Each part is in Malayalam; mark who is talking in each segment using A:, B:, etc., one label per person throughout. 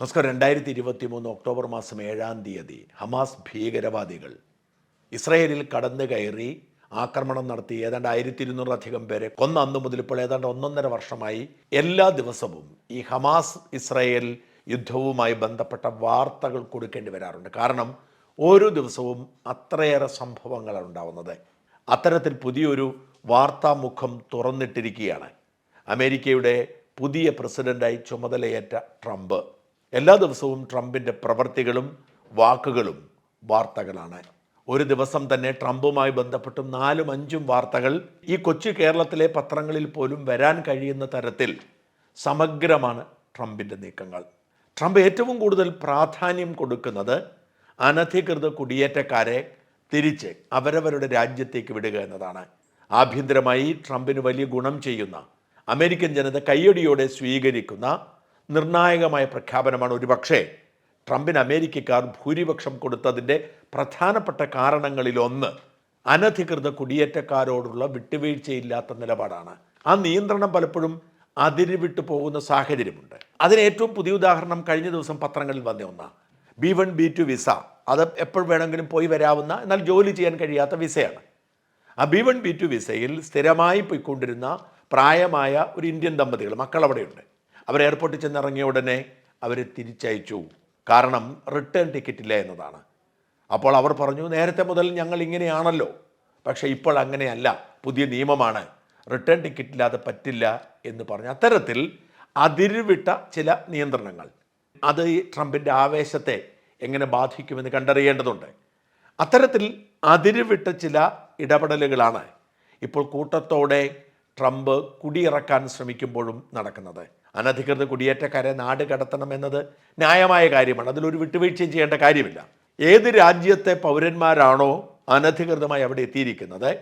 A: നമസ്കാരം. രണ്ടായിരത്തി ഇരുപത്തി മൂന്ന് ഒക്ടോബർ മാസം ഏഴാം തീയതി ഹമാസ് ഭീകരവാദികൾ ഇസ്രയേലിൽ കടന്നു കയറി ആക്രമണം നടത്തി. ഏതാണ്ട് ആയിരത്തി ഇരുന്നൂറിലധികം പേരെ കൊന്ന അന്ന് മുതൽ ഇപ്പോൾ ഏതാണ്ട് ഒന്നൊന്നര വർഷമായി എല്ലാ ദിവസവും ഈ ഹമാസ് ഇസ്രയേൽ യുദ്ധവുമായി ബന്ധപ്പെട്ട വാർത്തകൾ കൊടുക്കേണ്ടി വരാറുണ്ട്. കാരണം ഓരോ ദിവസവും അത്രയേറെ സംഭവങ്ങളാണ് ഉണ്ടാവുന്നത്. അത്തരത്തിൽ പുതിയൊരു വാർത്താമുഖം തുറന്നിട്ടിരിക്കുകയാണ് അമേരിക്കയുടെ പുതിയ പ്രസിഡന്റായി ചുമതലയേറ്റ ട്രംപ്. എല്ലാ ദിവസവും ട്രംപിന്റെ പ്രവർത്തികളും വാക്കുകളും വാർത്തകളാണ്. ഒരു ദിവസം തന്നെ ട്രംപുമായി ബന്ധപ്പെട്ടും നാലും അഞ്ചും വാർത്തകൾ ഈ കൊച്ചു കേരളത്തിലെ പത്രങ്ങളിൽ പോലും വരാൻ കഴിയുന്ന തരത്തിൽ സമഗ്രമാണ് ട്രംപിന്റെ നീക്കങ്ങൾ. ട്രംപ് ഏറ്റവും കൂടുതൽ പ്രാധാന്യം കൊടുക്കുന്നത് അനധികൃത കുടിയേറ്റക്കാരെ തിരിച്ച് അവരവരുടെ രാജ്യത്തേക്ക് വിടുക എന്നതാണ്. ആഭ്യന്തരമായി ട്രംപിന് വലിയ ഗുണം ചെയ്യുന്ന അമേരിക്കൻ ജനത കയ്യടിയോടെ സ്വീകരിക്കുന്ന നിർണായകമായ പ്രഖ്യാപനമാണ് ഒരുപക്ഷേ ട്രംപിന് അമേരിക്കക്കാർ ഭൂരിപക്ഷം കൊടുത്തതിന്റെ പ്രധാനപ്പെട്ട കാരണങ്ങളിലൊന്ന് അനധികൃത കുടിയേറ്റക്കാരോടുള്ള വിട്ടുവീഴ്ചയില്ലാത്ത നിലപാടാണ്. ആ നിയന്ത്രണം പലപ്പോഴും അതിരുവിട്ടു പോകുന്ന സാഹചര്യമുണ്ട്. അതിന് ഏറ്റവും പുതിയ ഉദാഹരണം കഴിഞ്ഞ ദിവസം പത്രങ്ങളിൽ വന്ന ഒന്നാണ് B one B two visa. അത് എപ്പോൾ വേണമെങ്കിലും പോയി വരാവുന്ന എന്നാൽ ജോലി ചെയ്യാൻ കഴിയാത്ത വിസയാണ്. ആ ബി വൺ ബി ടു വിസയിൽ സ്ഥിരമായി പോയിക്കൊണ്ടിരുന്ന പ്രായമായ ഒരു ഇന്ത്യൻ ദമ്പതികൾ മക്കൾ അവിടെയുണ്ട്. അവർ എയർപോർട്ടിൽ ചെന്നിറങ്ങിയ ഉടനെ അവരെ തിരിച്ചയച്ചു. കാരണം റിട്ടേൺ ടിക്കറ്റില്ല എന്നതാണ്. അപ്പോൾ അവർ പറഞ്ഞു നേരത്തെ മുതൽ ഞങ്ങൾ ഇങ്ങനെയാണല്ലോ. പക്ഷേ ഇപ്പോൾ അങ്ങനെയല്ല. പുതിയ നിയമമാണ്. റിട്ടേൺ ടിക്കറ്റ് ഇല്ലാതെ പറ്റില്ല എന്ന് പറഞ്ഞു അത്തരത്തിൽ അതിരുവിട്ട ചില നിയന്ത്രണങ്ങൾ. അത് ഈ ട്രംപിന്റെ ആവേശത്തെ എങ്ങനെ ബാധിക്കുമെന്ന് കണ്ടറിയേണ്ടതുണ്ട്. അത്തരത്തിൽ അതിരുവിട്ട ചില ഇടപെടലുകളാണ് ഇപ്പോൾ കൂട്ടത്തോടെ ട്രംപ് കുടിയിറക്കാൻ ശ്രമിക്കുമ്പോഴും നടക്കുന്നത്. അനധികൃത കുടിയേറ്റക്കാരെ നാട് കടത്തണമെന്നത് ന്യായമായ കാര്യമാണ്. അതിലൊരു വിട്ടുവീഴ്ചയും ചെയ്യേണ്ട കാര്യമില്ല. ഏത് രാജ്യത്തെ പൗരന്മാരാണോ അനധികൃതമായി അവിടെ എത്തിയിരിക്കുന്നത്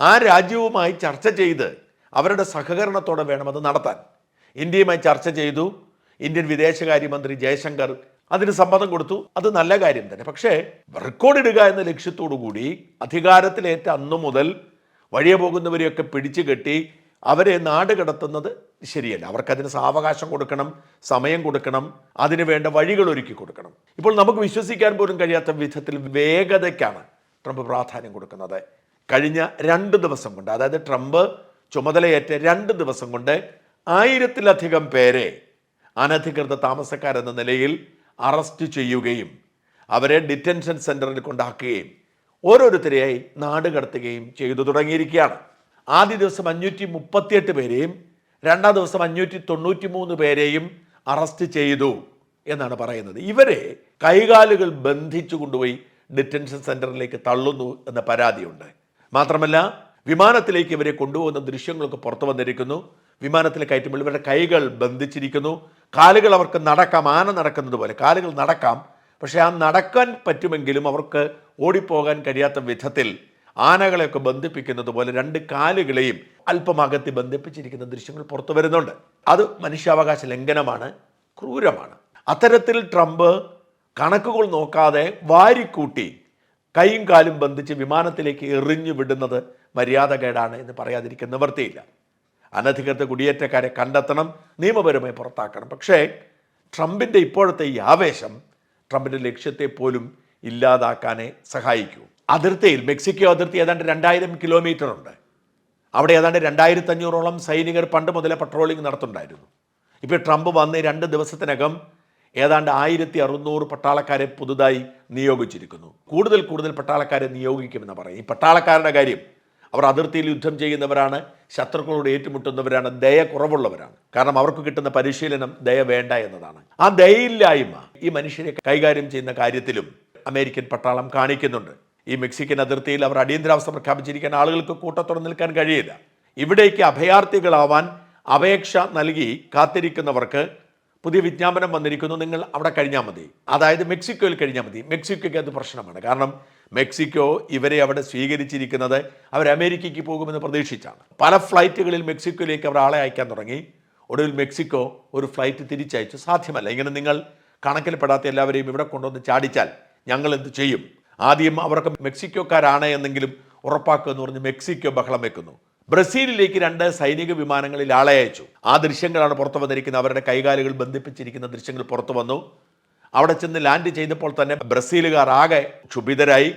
A: ആ രാജ്യവുമായി ചർച്ച ചെയ്ത് അവരുടെ സഹകരണത്തോടെ വേണം അത് നടത്താൻ. ഇന്ത്യയുമായി ചർച്ച ചെയ്തു. ഇന്ത്യൻ വിദേശകാര്യമന്ത്രി ജയശങ്കർ അതിന് സമ്മതം കൊടുത്തു. അത് നല്ല കാര്യം തന്നെ. പക്ഷേ റെക്കോർഡ് ഇടുക എന്ന ലക്ഷ്യത്തോടു കൂടി അധികാരത്തിലേറ്റ അന്നു മുതൽ വഴിയെ പോകുന്നവരെയൊക്കെ പിടിച്ചു കെട്ടി അവരെ നാട് കടത്തുന്നത് ശരിയല്ല. അവർക്കതിന് സാവകാശം കൊടുക്കണം സമയം കൊടുക്കണം അതിന് വേണ്ട വഴികൾ ഒരുക്കി കൊടുക്കണം. ഇപ്പോൾ നമുക്ക് വിശ്വസിക്കാൻ പോലും കഴിയാത്ത വിധത്തിൽ വേഗതയ്ക്കാണ് ട്രംപ് പ്രാധാന്യം കൊടുക്കുന്നത്. കഴിഞ്ഞ രണ്ട് ദിവസം കൊണ്ട് അതായത് ട്രംപ് ചുമതലയേറ്റ രണ്ട് ദിവസം കൊണ്ട് ആയിരത്തിലധികം പേരെ അനധികൃത താമസക്കാരെന്ന നിലയിൽ അറസ്റ്റ് ചെയ്യുകയും അവരെ ഡിറ്റൻഷൻ സെന്ററിൽ കൊണ്ടാക്കുകയും ഓരോരുത്തരെയായി നാട് കടത്തുകയും ചെയ്തു തുടങ്ങിയിരിക്കുകയാണ്. ആദ്യ ദിവസം അഞ്ഞൂറ്റി മുപ്പത്തിയെട്ട് പേരെയും രണ്ടാം ദിവസം അഞ്ഞൂറ്റി തൊണ്ണൂറ്റി മൂന്ന് പേരെയും അറസ്റ്റ് ചെയ്തു എന്നാണ് പറയുന്നത്. ഇവരെ കൈകാലുകൾ ബന്ധിച്ചു കൊണ്ടുപോയി ഡിറ്റൻഷൻ സെന്ററിലേക്ക് തള്ളുന്നു എന്ന പരാതിയുണ്ട്. മാത്രമല്ല വിമാനത്തിലേക്ക് ഇവരെ കൊണ്ടുപോകുന്ന ദൃശ്യങ്ങളൊക്കെ പുറത്തു വന്നിരിക്കുന്നു. വിമാനത്തിൽ കയറ്റുമ്പോൾ ഇവരുടെ കൈകൾ ബന്ധിച്ചിരിക്കുന്നു. കാലുകൾ അവർക്ക് നടക്കാം ആന നടക്കുന്നത് പോലെ കാലുകൾ നടക്കാം. പക്ഷേ ആ നടക്കാൻ പറ്റുമെങ്കിലും അവർക്ക് ഓടിപ്പോകാൻ കഴിയാത്ത വിധത്തിൽ ആനകളെയൊക്കെ ബന്ധിപ്പിക്കുന്നത് പോലെ രണ്ട് കാലുകളെയും അല്പം അകത്തി ബന്ധിപ്പിച്ചിരിക്കുന്ന ദൃശ്യങ്ങൾ പുറത്തു വരുന്നുണ്ട്. അത് മനുഷ്യാവകാശ ലംഘനമാണ് ക്രൂരമാണ്. അത്തരത്തിൽ ട്രംപ് കണക്കുകൾ നോക്കാതെ വാരിക്കൂട്ടി കൈയും കാലും ബന്ധിച്ച് വിമാനത്തിലേക്ക് എറിഞ്ഞു വിടുന്നത് മര്യാദകേടാണ് എന്ന് പറയാതിരിക്കുന്ന നിവൃത്തിയില്ല അനധികൃത കുടിയേറ്റക്കാരെ കണ്ടെത്തണം നിയമപരമായി പുറത്താക്കണം. പക്ഷേ ട്രംപിന്റെ ഇപ്പോഴത്തെ ഈ ആവേശം ട്രംപിന്റെ ലക്ഷ്യത്തെ പോലും ഇല്ലാതാക്കാനേ സഹായിക്കൂ. അതിർത്തിയിൽ മെക്സിക്കോ അതിർത്തി ഏതാണ്ട് രണ്ടായിരം കിലോമീറ്റർ ഉണ്ട്. അവിടെ ഏതാണ്ട് രണ്ടായിരത്തി അഞ്ഞൂറോളം സൈനികർ പണ്ട് മുതലേ പട്രോളിംഗ് നടത്തുന്നുണ്ടായിരുന്നു. ഇപ്പോൾ ട്രംപ് വന്ന് രണ്ട് ദിവസത്തിനകം ഏതാണ്ട് ആയിരത്തി അറുന്നൂറ് പട്ടാളക്കാരെ പുതുതായി നിയോഗിച്ചിരിക്കുന്നു. കൂടുതൽ കൂടുതൽ പട്ടാളക്കാരെ നിയോഗിക്കുമെന്ന് പറയും ഈ പട്ടാളക്കാരുടെ കാര്യം അവർ അതിർത്തിയിൽ യുദ്ധം ചെയ്യുന്നവരാണ് ശത്രുക്കളോട് ഏറ്റുമുട്ടുന്നവരാണ് ദയ കുറവുള്ളവരാണ്. കാരണം അവർക്ക് കിട്ടുന്ന പരിശീലനം ദയ വേണ്ട എന്നതാണ്. ആ ദയയില്ലായ്മ ഈ മനുഷ്യരെ കൈകാര്യം ചെയ്യുന്ന കാര്യത്തിലും അമേരിക്കൻ പട്ടാളം കാണിക്കുന്നുണ്ട്. ഈ മെക്സിക്കൻ അതിർത്തിയിൽ അവർ അടിയന്തരാവസ്ഥ പ്രഖ്യാപിച്ചിരിക്കാൻ ആളുകൾക്ക് കൂട്ടത്തോടെ നിൽക്കാൻ കഴിയില്ല. ഇവിടേക്ക് അഭയാർത്ഥികളാവാൻ അപേക്ഷ നൽകി കാത്തിരിക്കുന്നവർക്ക് പുതിയ വിജ്ഞാപനം വന്നിരിക്കുന്നു. നിങ്ങൾ അവിടെ കഴിഞ്ഞാൽ മതി. അതായത് മെക്സിക്കോയിൽ കഴിഞ്ഞാൽ മതി. മെക്സിക്കോയ്ക്ക് അത് പ്രശ്നമാണ്. കാരണം മെക്സിക്കോ ഇവരെ അവിടെ സ്വീകരിച്ചിരിക്കുന്നത് അവർ അമേരിക്കയ്ക്ക് പോകുമെന്ന് പ്രതീക്ഷിച്ചാണ്. പല ഫ്ലൈറ്റുകളിൽ മെക്സിക്കോയിലേക്ക് അവർ ആളെ അയക്കാൻ തുടങ്ങി. ഒടുവിൽ മെക്സിക്കോ ഒരു ഫ്ലൈറ്റ് തിരിച്ചയച്ചു. സാധ്യമല്ല. ഇങ്ങനെ നിങ്ങൾ കണക്കിൽപ്പെടാത്ത എല്ലാവരെയും ഇവിടെ കൊണ്ടുവന്ന് ചാടിച്ചാൽ ഞങ്ങൾ എന്ത് ചെയ്യും? ആദ്യം അവർക്ക് മെക്സിക്കോക്കാരാണ് എന്നെങ്കിലും ഉറപ്പാക്കുക എന്ന് പറഞ്ഞ് മെക്സിക്കോ ബഹളം വെക്കുന്നു. ബ്രസീലിലേക്ക് രണ്ട് സൈനിക വിമാനങ്ങളിൽ ആളെ അയച്ചു. ആ ദൃശ്യങ്ങളാണ് പുറത്തു വന്നിരിക്കുന്നത്. അവരുടെ കൈകാലുകൾ ബന്ധിപ്പിച്ചിരിക്കുന്ന ദൃശ്യങ്ങൾ പുറത്തു വന്നു. അവിടെ ചെന്ന് ലാൻഡ് ചെയ്തപ്പോൾ തന്നെ ബ്രസീലുകാർ ആകെ ക്ഷുഭിതരായി.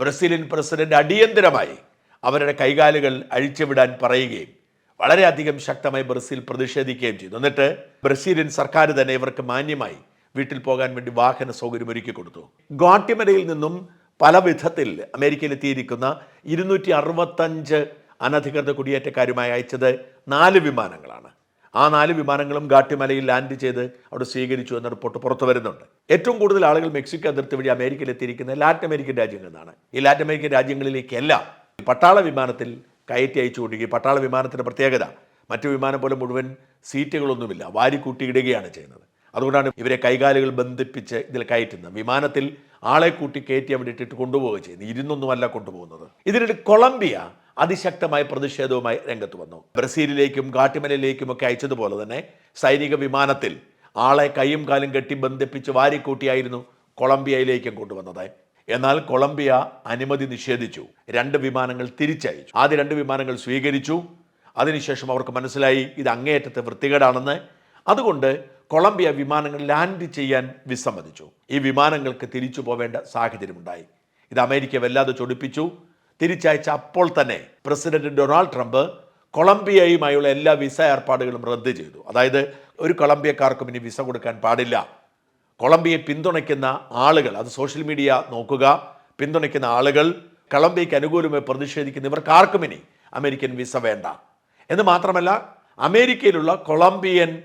A: ബ്രസീലിയൻ പ്രസിഡന്റ് അടിയന്തരമായി അവരുടെ കൈകാലുകൾ അഴിച്ചുവിടാൻ പറയുകയും വളരെയധികം ശക്തമായി ബ്രസീൽ പ്രതിഷേധിക്കുകയും ചെയ്തു. എന്നിട്ട് ബ്രസീലിയൻ സർക്കാർ തന്നെ ഇവർക്ക് മാന്യമായി വീട്ടിൽ പോകാൻ വേണ്ടി വാഹന സൗകര്യം ഒരുക്കി കൊടുത്തു. ഗോട്ടിമരയിൽ നിന്നും പല വിധത്തിൽ അമേരിക്കയിലെത്തിയിരിക്കുന്ന ഇരുന്നൂറ്റി അറുപത്തഞ്ച് അനധികൃത കുടിയേറ്റക്കാരുമായി അയച്ചത് നാല് വിമാനങ്ങളാണ്. ആ നാല് വിമാനങ്ങളും ഗാട്ടിമലയിൽ ലാൻഡ് ചെയ്ത് അവിടെ സ്വീകരിച്ചു എന്ന റിപ്പോർട്ട് പുറത്തു വരുന്നുണ്ട്. ഏറ്റവും കൂടുതൽ ആളുകൾ മെക്സിക്കോ അതിർത്തി വഴി അമേരിക്കയിൽ എത്തിയിരിക്കുന്ന ലാറ്റിൻ അമേരിക്കൻ രാജ്യങ്ങളിൽ നിന്നാണ്. ഈ ലാറ്റിൻ അമേരിക്കൻ രാജ്യങ്ങളിലേക്കെല്ലാം പട്ടാള വിമാനത്തിൽ കയറ്റി അയച്ചു കൊടുക്കുക. പട്ടാള വിമാനത്തിന്റെ പ്രത്യേകത മറ്റു വിമാനം പോലെ മുഴുവൻ സീറ്റുകളൊന്നുമില്ല. വാരിക്കൂട്ടിയിടുകയാണ് ചെയ്യുന്നത്. അതുകൊണ്ടാണ് ഇവരെ കൈകാലുകൾ ബന്ധിപ്പിച്ച് ഇതിൽ കയറ്റുന്നത്. വിമാനത്തിൽ ആളെ കൂട്ടി കയറ്റി അവിടെ ഇട്ടിട്ട് കൊണ്ടുപോവുക ചെയ്യുന്നത് ഇരുന്നൊന്നുമല്ല കൊണ്ടുപോകുന്നത്. ഇതിനിടെ കൊളംബിയ അതിശക്തമായ പ്രതിഷേധവുമായി രംഗത്ത് വന്നു. ബ്രസീലിലേക്കും ഗാട്ടിമലയിലേക്കും ഒക്കെ അയച്ചതുപോലെ തന്നെ സൈനിക വിമാനത്തിൽ ആളെ കൈയും കാലും കെട്ടി ബന്ധിപ്പിച്ച് വാരിക്കൂട്ടിയായിരുന്നു കൊളംബിയയിലേക്കും കൊണ്ടുവന്നത്. എന്നാൽ കൊളംബിയ അനുമതി നിഷേധിച്ചു. രണ്ട് വിമാനങ്ങൾ തിരിച്ചയച്ചു. ആദ്യ രണ്ട് വിമാനങ്ങൾ സ്വീകരിച്ചു. അതിനുശേഷം അവർക്ക് മനസ്സിലായി ഇത് അങ്ങേയറ്റത്തെ വൃത്തികേടാണെന്ന്. അതുകൊണ്ട് കൊളംബിയ വിമാനങ്ങൾ ലാൻഡ് ചെയ്യാൻ വിസമ്മതിച്ചു. ഈ വിമാനങ്ങൾക്ക് തിരിച്ചു പോവേണ്ട സാഹചര്യമുണ്ടായി. ഇത് അമേരിക്ക വല്ലാതെ ചൊടിപ്പിച്ചു. തിരിച്ചയച്ച അപ്പോൾ തന്നെ പ്രസിഡന്റ് ഡൊണാൾഡ് ട്രംപ് കൊളംബിയയുമായുള്ള എല്ലാ വിസ ഏർപ്പാടുകളും റദ്ദ് ചെയ്തു. അതായത് ഒരു കൊളംബിയക്കാർക്കും ഇനി വിസ കൊടുക്കാൻ പാടില്ല. കൊളംബിയയെ പിന്തുണയ്ക്കുന്ന ആളുകൾ അത് സോഷ്യൽ മീഡിയ നോക്കുക പിന്തുണയ്ക്കുന്ന ആളുകൾ കൊളംബിയയ്ക്ക് അനുകൂലമായി പ്രതിഷേധിക്കുന്ന ഇവർക്ക് ആർക്കും ഇനി അമേരിക്കൻ വിസ വേണ്ട. എന്ന് മാത്രമല്ല അമേരിക്കയിലുള്ള കൊളംബിയൻ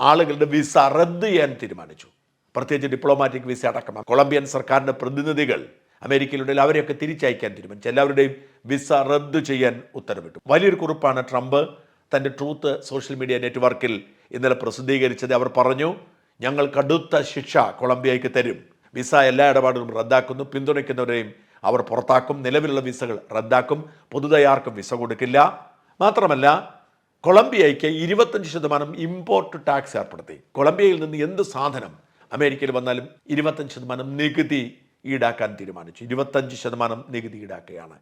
A: ആളുകളുടെ വിസ റദ്ദ് ചെയ്യാൻ തീരുമാനിച്ചു. പ്രത്യേകിച്ച് ഡിപ്ലോമാറ്റിക് വിസ അടക്കം. കൊളംബിയൻ സർക്കാരിന്റെ പ്രതിനിധികൾ അമേരിക്കയിലുണ്ടെങ്കിൽ അവരെയൊക്കെ തിരിച്ചയക്കാൻ തീരുമാനിച്ചു. എല്ലാവരുടെയും വിസ റദ്ദ് ചെയ്യാൻ ഉത്തരവിട്ടു. വലിയൊരു കുറിപ്പാണ് ട്രംപ് തന്റെ ട്രൂത്ത് സോഷ്യൽ മീഡിയ നെറ്റ്വർക്കിൽ ഇന്നലെ പ്രസിദ്ധീകരിച്ചത്. അവർ പറഞ്ഞു ഞങ്ങൾ കടുത്ത ശിക്ഷ കൊളംബിയയ്ക്ക് തരും. വിസ എല്ലാ ഇടപാടുകളും റദ്ദാക്കുന്നു. പിന്തുണയ്ക്കുന്നവരെയും അവർ പുറത്താക്കും. നിലവിലുള്ള വിസകൾ റദ്ദാക്കും. പുതുതായി ആർക്കും വിസ കൊടുക്കില്ല. മാത്രമല്ല കൊളംബിയയ്ക്ക് ഇരുപത്തഞ്ച് ശതമാനം ഇമ്പോർട്ട് ടാക്സ് ഏർപ്പെടുത്തി. കൊളംബിയയിൽ നിന്ന് എന്ത് സാധനം അമേരിക്കയിൽ വന്നാലും ഇരുപത്തഞ്ച് ശതമാനം നികുതി ഈടാക്കാൻ തീരുമാനിച്ചു. ഇരുപത്തഞ്ച് ശതമാനം നികുതി ഈടാക്കുകയാണ്.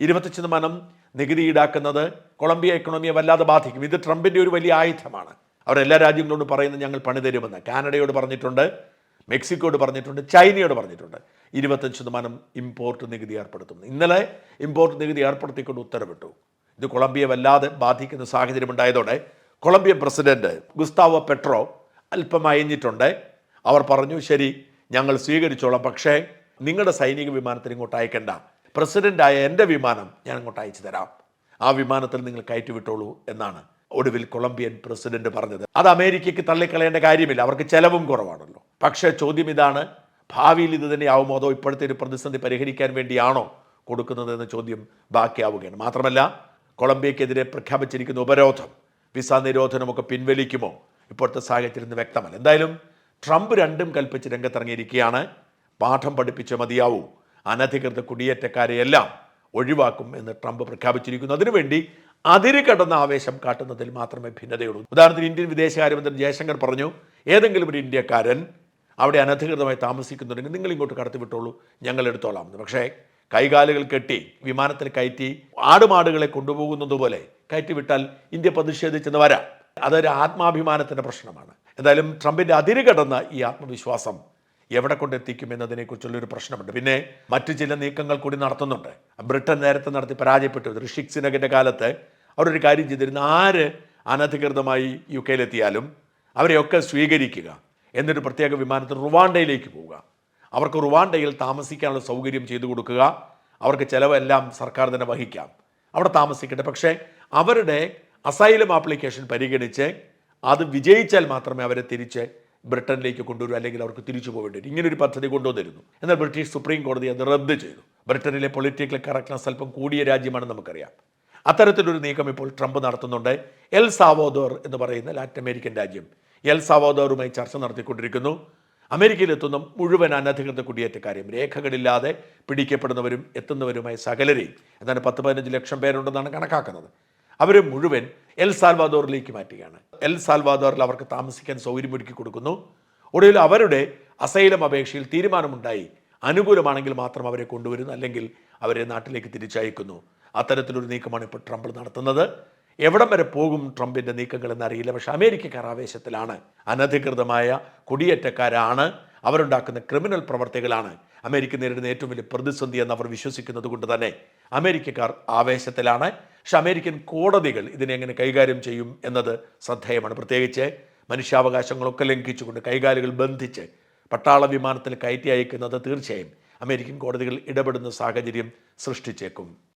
A: ഇരുപത്തഞ്ച് ശതമാനം നികുതി ഈടാക്കുന്നത് കൊളംബിയ എക്കണോമിയെ വല്ലാതെ ബാധിക്കും. ഇത് ട്രംപിന്റെ ഒരു വലിയ ആയുധമാണ്. അവരെല്ലാ രാജ്യങ്ങളോട് പറയുന്നത് ഞങ്ങൾ പണി തരുമെന്ന്. കാനഡയോട് പറഞ്ഞിട്ടുണ്ട് മെക്സിക്കോട് പറഞ്ഞിട്ടുണ്ട് ചൈനയോട് പറഞ്ഞിട്ടുണ്ട്. ഇരുപത്തഞ്ച് ശതമാനം ഇമ്പോർട്ട് നികുതി ഏർപ്പെടുത്തുന്നു ഇന്നലെ ഇമ്പോർട്ട് നികുതി ഏർപ്പെടുത്തിക്കൊണ്ട് ഉത്തരവിട്ടു. ഇത് കൊളംബിയ വല്ലാതെ ബാധിക്കുന്ന സാഹചര്യം ഉണ്ടായതോടെ കൊളംബിയൻ പ്രസിഡന്റ് ഗുസ്താവോ പെട്രോ അല്പം അയഞ്ഞിട്ടുണ്ട്. അവർ പറഞ്ഞു ശരി ഞങ്ങൾ സ്വീകരിച്ചോളാം പക്ഷേ നിങ്ങളുടെ സൈനിക വിമാനത്തിന് ഇങ്ങോട്ട് അയക്കേണ്ട. പ്രസിഡന്റായ എന്റെ വിമാനം ഞാൻ ഇങ്ങോട്ട് അയച്ചു തരാം. ആ വിമാനത്തിൽ നിങ്ങൾ കയറ്റി വിട്ടോളൂ എന്നാണ് ഒടുവിൽ കൊളംബിയൻ പ്രസിഡന്റ് പറഞ്ഞത്. അത് അമേരിക്കയ്ക്ക് തള്ളിക്കളയേണ്ട കാര്യമില്ല അവർക്ക് ചെലവും കുറവാണല്ലോ. പക്ഷേ ചോദ്യം ഇതാണ് ഭാവിയിൽ ഇത് തന്നെയാവുമോ അതോ ഇപ്പോഴത്തെ ഒരു പ്രതിസന്ധി പരിഹരിക്കാൻ വേണ്ടിയാണോ കൊടുക്കുന്നത് എന്ന ചോദ്യം ബാക്കിയാവുകയാണ്. മാത്രമല്ല കൊളംബിയക്കെതിരെ പ്രഖ്യാപിച്ചിരിക്കുന്ന ഉപരോധം വിസ നിരോധനമൊക്കെ പിൻവലിക്കുമോ? ഇപ്പോഴത്തെ സാഹചര്യം വ്യക്തമല്ല. എന്തായാലും ട്രംപ് രണ്ടും കൽപ്പിച്ച് രംഗത്തിറങ്ങിയിരിക്കുകയാണ്. പാഠം പഠിപ്പിച്ച മതിയാവൂ. അനധികൃത കുടിയേറ്റക്കാരെയെല്ലാം ഒഴിവാക്കും എന്ന് ട്രംപ് പ്രഖ്യാപിച്ചിരിക്കുന്നു. അതിനുവേണ്ടി അതിര് കടന്ന ആവേശം കാട്ടുന്നതിൽ മാത്രമേ ഭിന്നതയുള്ളൂ. ഉദാഹരണത്തിന് ഇന്ത്യൻ വിദേശകാര്യമന്ത്രി ജയശങ്കർ പറഞ്ഞു ഏതെങ്കിലും ഒരു ഇന്ത്യക്കാരൻ അവിടെ അനധികൃതമായി താമസിക്കുന്നുണ്ടെങ്കിൽ നിങ്ങൾ ഇങ്ങോട്ട് കടത്തിവിട്ടോളൂ ഞങ്ങൾ എടുത്തോളാം. പക്ഷേ കൈകാലുകൾ കെട്ടി വിമാനത്തിൽ കയറ്റി ആടുമാടുകളെ കൊണ്ടുപോകുന്നത് പോലെ കയറ്റി വിട്ടാൽ ഇന്ത്യ പ്രതിഷേധിച്ചെന്ന് വരാം. അതൊരു ആത്മാഭിമാനത്തിന്റെ പ്രശ്നമാണ്. എന്തായാലും ട്രംപിന്റെ അതിര് കടന്ന ഈ ആത്മവിശ്വാസം എവിടെ കൊണ്ടെത്തിക്കും എന്നതിനെക്കുറിച്ചുള്ളൊരു പ്രശ്നമുണ്ട്. പിന്നെ മറ്റു ചില നീക്കങ്ങൾ കൂടി നടത്തുന്നുണ്ട്. ബ്രിട്ടൻ നേരത്തെ നടത്തി പരാജയപ്പെട്ടു. ഋഷിക് സിനഗിന്റെ കാലത്ത് അവരൊരു കാര്യം ചെയ്തിരുന്നു. ആര് അനധികൃതമായി യു കെയിലെത്തിയാലും അവരെയൊക്കെ സ്വീകരിക്കുക. എന്നിട്ട് പ്രത്യേക വിമാനത്തിൽ റുവാണ്ടയിലേക്ക് പോവുക. അവർക്ക് റുവാണ്ടയിൽ താമസിക്കാനുള്ള സൗകര്യം ചെയ്തു കൊടുക്കുക. അവർക്ക് ചിലവെല്ലാം സർക്കാർ തന്നെ വഹിക്കാം. അവിടെ താമസിക്കട്ടെ. പക്ഷേ അവരുടെ അസൈലം ആപ്ലിക്കേഷൻ പരിഗണിച്ച് അത് വിജയിച്ചാൽ മാത്രമേ അവരെ തിരിച്ച് ബ്രിട്ടനിലേക്ക് കൊണ്ടുവരൂ അല്ലെങ്കിൽ അവർക്ക് തിരിച്ചു പോകേണ്ടി വരും. ഇങ്ങനൊരു പദ്ധതി കൊണ്ടുവന്നിരുന്നു. എന്നാൽ ബ്രിട്ടീഷ് സുപ്രീം കോടതി അത് റദ്ദ് ചെയ്തു. ബ്രിട്ടനിലെ പൊളിറ്റിക്കൽ കറക്റ്റ്നസ് അല്പം കൂടിയ രാജ്യമാണെന്ന് നമുക്കറിയാം. അത്തരത്തിലൊരു നീക്കം ഇപ്പോൾ ട്രംപ് നടത്തുന്നുണ്ട്. എൽ സാവോദോർ എന്ന് പറയുന്ന ലാറ്റിൻ അമേരിക്കൻ രാജ്യം എൽ സാവോദോറുമായി ചർച്ച നടത്തിക്കൊണ്ടിരിക്കുന്നു. അമേരിക്കയിലെത്തുന്ന മുഴുവൻ അനധികൃത കുടിയേറ്റക്കാരെയും രേഖകളില്ലാതെ പിടിക്കപ്പെടുന്നവരും എത്തുന്നവരുമായ സകലരെയും എന്താണ് പത്ത് പതിനഞ്ച് ലക്ഷം പേരുണ്ടെന്നാണ് കണക്കാക്കുന്നത്. അവരെ മുഴുവൻ എൽ സാൽവാദോറിലേക്ക് മാറ്റുകയാണ്. എൽ സാൽവാദോറിൽ അവർക്ക് താമസിക്കാൻ സൗകര്യമൊരുക്കി കൊടുക്കുന്നു. ഒടുവിൽ അവരുടെ അസൈലം അപേക്ഷയിൽ തീരുമാനമുണ്ടായി. അനുകൂലമാണെങ്കിൽ മാത്രം അവരെ കൊണ്ടുവരുന്നു അല്ലെങ്കിൽ അവരെ നാട്ടിലേക്ക് തിരിച്ചയക്കുന്നു. അത്തരത്തിലൊരു നീക്കമാണ് ഇപ്പോൾ ട്രംപ് നടത്തുന്നത്. എവിടം വരെ പോകും ട്രംപിന്റെ നീക്കങ്ങൾ എന്നറിയില്ല. പക്ഷേ അമേരിക്കക്കാർ ആവേശത്തിലാണ്. അനധികൃതമായ കുടിയേറ്റക്കാരാണ്. അവരുണ്ടാക്കുന്ന ക്രിമിനൽ പ്രവർത്തികളാണ് അമേരിക്ക നേരിടുന്ന ഏറ്റവും വലിയ പ്രതിസന്ധി എന്ന് അവർ വിശ്വസിക്കുന്നത് കൊണ്ട് തന്നെ അമേരിക്കക്കാർ ആവേശത്തിലാണ്. പക്ഷെ അമേരിക്കൻ കോടതികൾ ഇതിനെ എങ്ങനെ കൈകാര്യം ചെയ്യും എന്നത് ശ്രദ്ധേയമാണ്. പ്രത്യേകിച്ച് മനുഷ്യാവകാശങ്ങളൊക്കെ ലംഘിച്ചുകൊണ്ട് കൈകാലുകൾ ബന്ധിച്ച് പട്ടാള വിമാനത്തിൽ കയറ്റി അയക്കുന്നത് തീർച്ചയായും അമേരിക്കൻ കോടതികൾ ഇടപെടുന്ന സാഹചര്യം സൃഷ്ടിച്ചേക്കും.